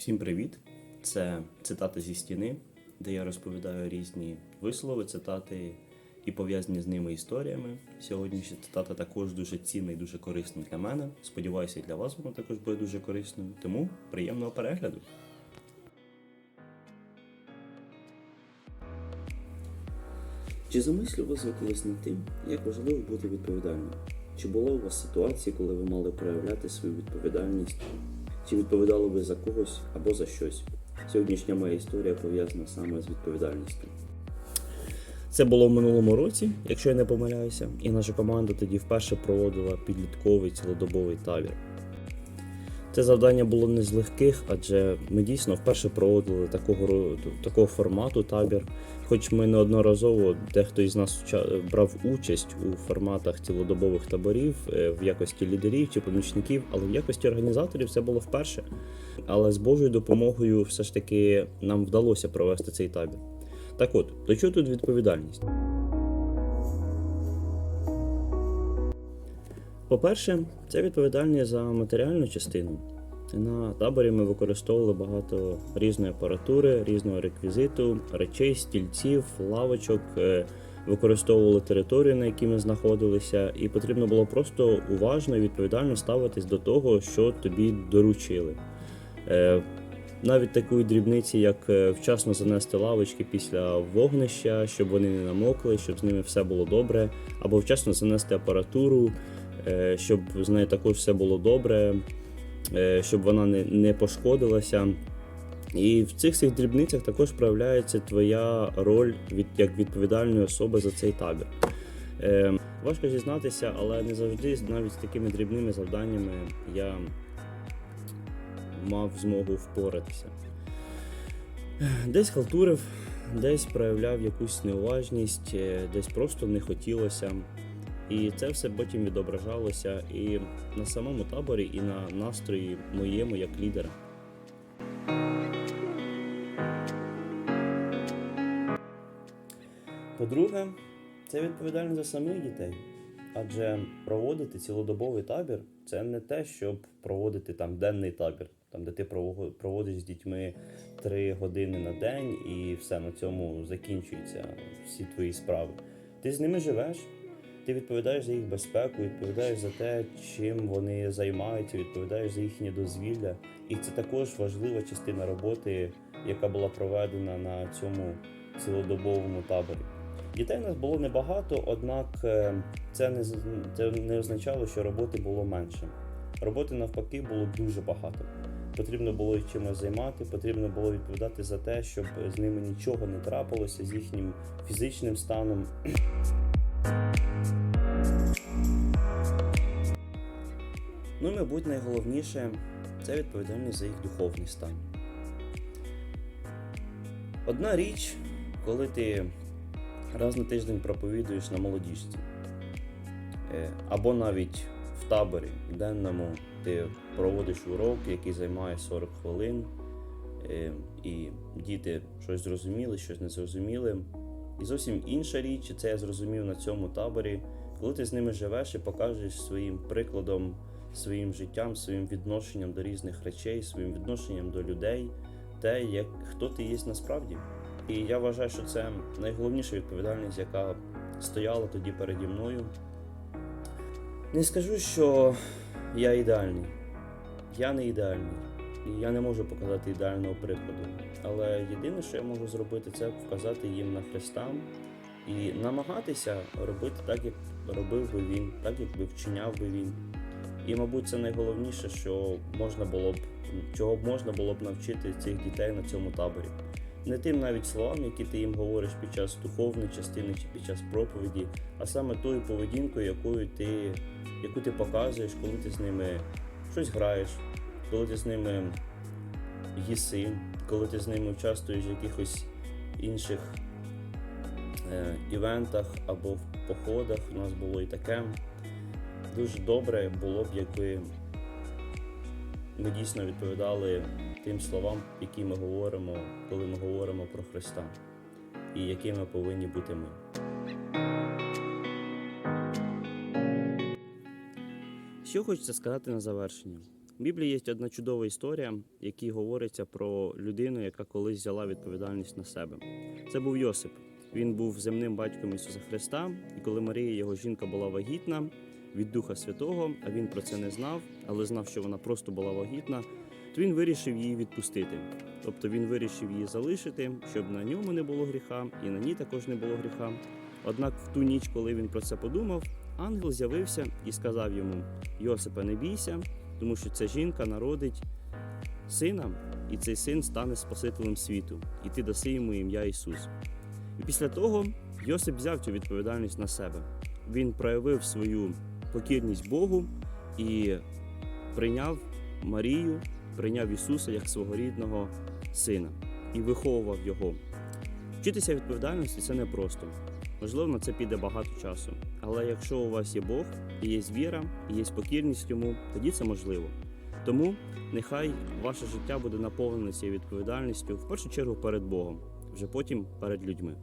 Всім привіт! Це цитати зі стіни, де я розповідаю різні вислови, цитати і пов'язані з ними історіями. Сьогоднішня цитата також дуже цінна і дуже корисна для мене. Сподіваюся, і для вас вона також буде дуже корисною. Тому приємного перегляду! Чи замислювалися ви колись над тим, як важливо бути відповідальним? Чи була у вас ситуація, коли ви мали проявляти свою відповідальність? Чи відповідали ви за когось або за щось? Сьогоднішня моя історія пов'язана саме з відповідальністю. Це було в минулому році, якщо я не помиляюся, і наша команда тоді вперше проводила підлітковий цілодобовий табір. Це завдання було не з легких, адже ми дійсно вперше проводили такого такого формату табір. Хоч ми неодноразово дехто із нас брав участь у форматах цілодобових таборів е, в якості лідерів чи помічників, але в якості організаторів це було вперше. Але з Божою допомогою все ж таки нам вдалося провести цей табір. Так от, до чого тут відповідальність? По-перше, це відповідальність за матеріальну частину. На таборі ми використовували багато різної апаратури, різного реквізиту, речей, стільців, лавочок, е, використовували територію, на якій ми знаходилися, і потрібно було просто уважно і відповідально ставитись до того, що тобі доручили. Е, Навіть такої дрібниці, як е, вчасно занести лавочки після вогнища, щоб вони не намокли, щоб з ними все було добре, або вчасно занести апаратуру, щоб з нею також все було добре, е, щоб вона не, не пошкодилася. І в цих всіх дрібницях також проявляється твоя роль від, як відповідальної особи за цей табір. Е, важко зізнатися, але не завжди навіть з такими дрібними завданнями я мав змогу впоратися. Десь халтурив, десь проявляв якусь неуважність, е, десь просто не хотілося. І це все потім відображалося і на самому таборі, і на настрої моєму як лідера. По-друге, це відповідальність за самих дітей. Адже проводити цілодобовий табір це не те, щоб проводити там денний табір, там де ти проводиш з дітьми три години на день і все на цьому закінчується всі твої справи. Ти з ними живеш, ти відповідаєш за їх безпеку, відповідаєш за те, чим вони займаються, відповідаєш за їхнє дозвілля. І це також важлива частина роботи, яка була проведена на цьому цілодобовому таборі. Дітей у нас було небагато, однак е, це не це не означало, що роботи було менше. Роботи навпаки було дуже багато. Потрібно було чимось займати, потрібно було відповідати за те, щоб з ними нічого не трапилося, з їхнім фізичним станом. Ну і, мабуть, найголовніше це відповідальність за їх духовний стан. Одна річ, коли ти раз на тиждень проповідуєш на молодіжці, Е, або навіть в таборі денному ти проводиш урок, який займає 40 хвилин, е, і діти щось зрозуміли, щось не зрозуміли. І зовсім інша річ, і це я зрозумів на цьому таборі, коли ти з ними живеш і покажеш своїм прикладом, своїм життям, своїм відношенням до різних речей, своїм відношенням до людей, те, як хто ти є насправді. І я вважаю, що це найголовніша відповідальність, яка стояла тоді переді мною. Не скажу, що я ідеальний. Я не ідеальний. Я не можу показати ідеального прикладу. Але єдине, що я можу зробити, це вказати їм на Христа і намагатися робити так, як робив би він, так як би вчиняв би він. І, мабуть, це найголовніше, що можна було б, чого б можна було б навчити цих дітей на цьому таборі. Не тим навіть словам, які ти їм говориш під час духовної частини чи під час проповіді, а саме тою поведінкою, якою ти, яку ти показуєш, коли ти з ними щось граєш, коли ти з ними їси, коли ти з ними участвуєш в якихось інших е, івентах або в походах. У нас було і таке. Дуже добре було б, якби ми дійсно відповідали тим словам, які ми говоримо, коли ми говоримо про Христа, і якими повинні бути ми. Що хочеться сказати на завершення? В Біблії є одна чудова історія, якій говориться про людину, яка колись взяла відповідальність на себе. Це був Йосип. Він був земним батьком Ісуса Христа, і коли Марія, його жінка, була вагітна від Духа Святого, а він про це не знав, але знав, що вона просто була вагітна, то він вирішив її відпустити. Тобто він вирішив її залишити, щоб на ньому не було гріха, і на ній також не було гріха. Однак в ту ніч, коли він про це подумав, ангел з'явився і сказав йому: Йосипе, не бійся, тому що ця жінка народить сина, і цей син стане Спасителем світу, і ти даси йому ім'я Ісус. І після того Йосип взяв цю відповідальність на себе. Він проявив свою покірність Богу і прийняв Марію, прийняв Ісуса як свого рідного сина і виховував його. Вчитися відповідальності це непросто. Можливо, на це піде багато часу. Але якщо у вас є Бог, і є віра, і є покірність йому, тоді це можливо. Тому нехай ваше життя буде наповнене цією відповідальністю в першу чергу перед Богом, вже потім перед людьми.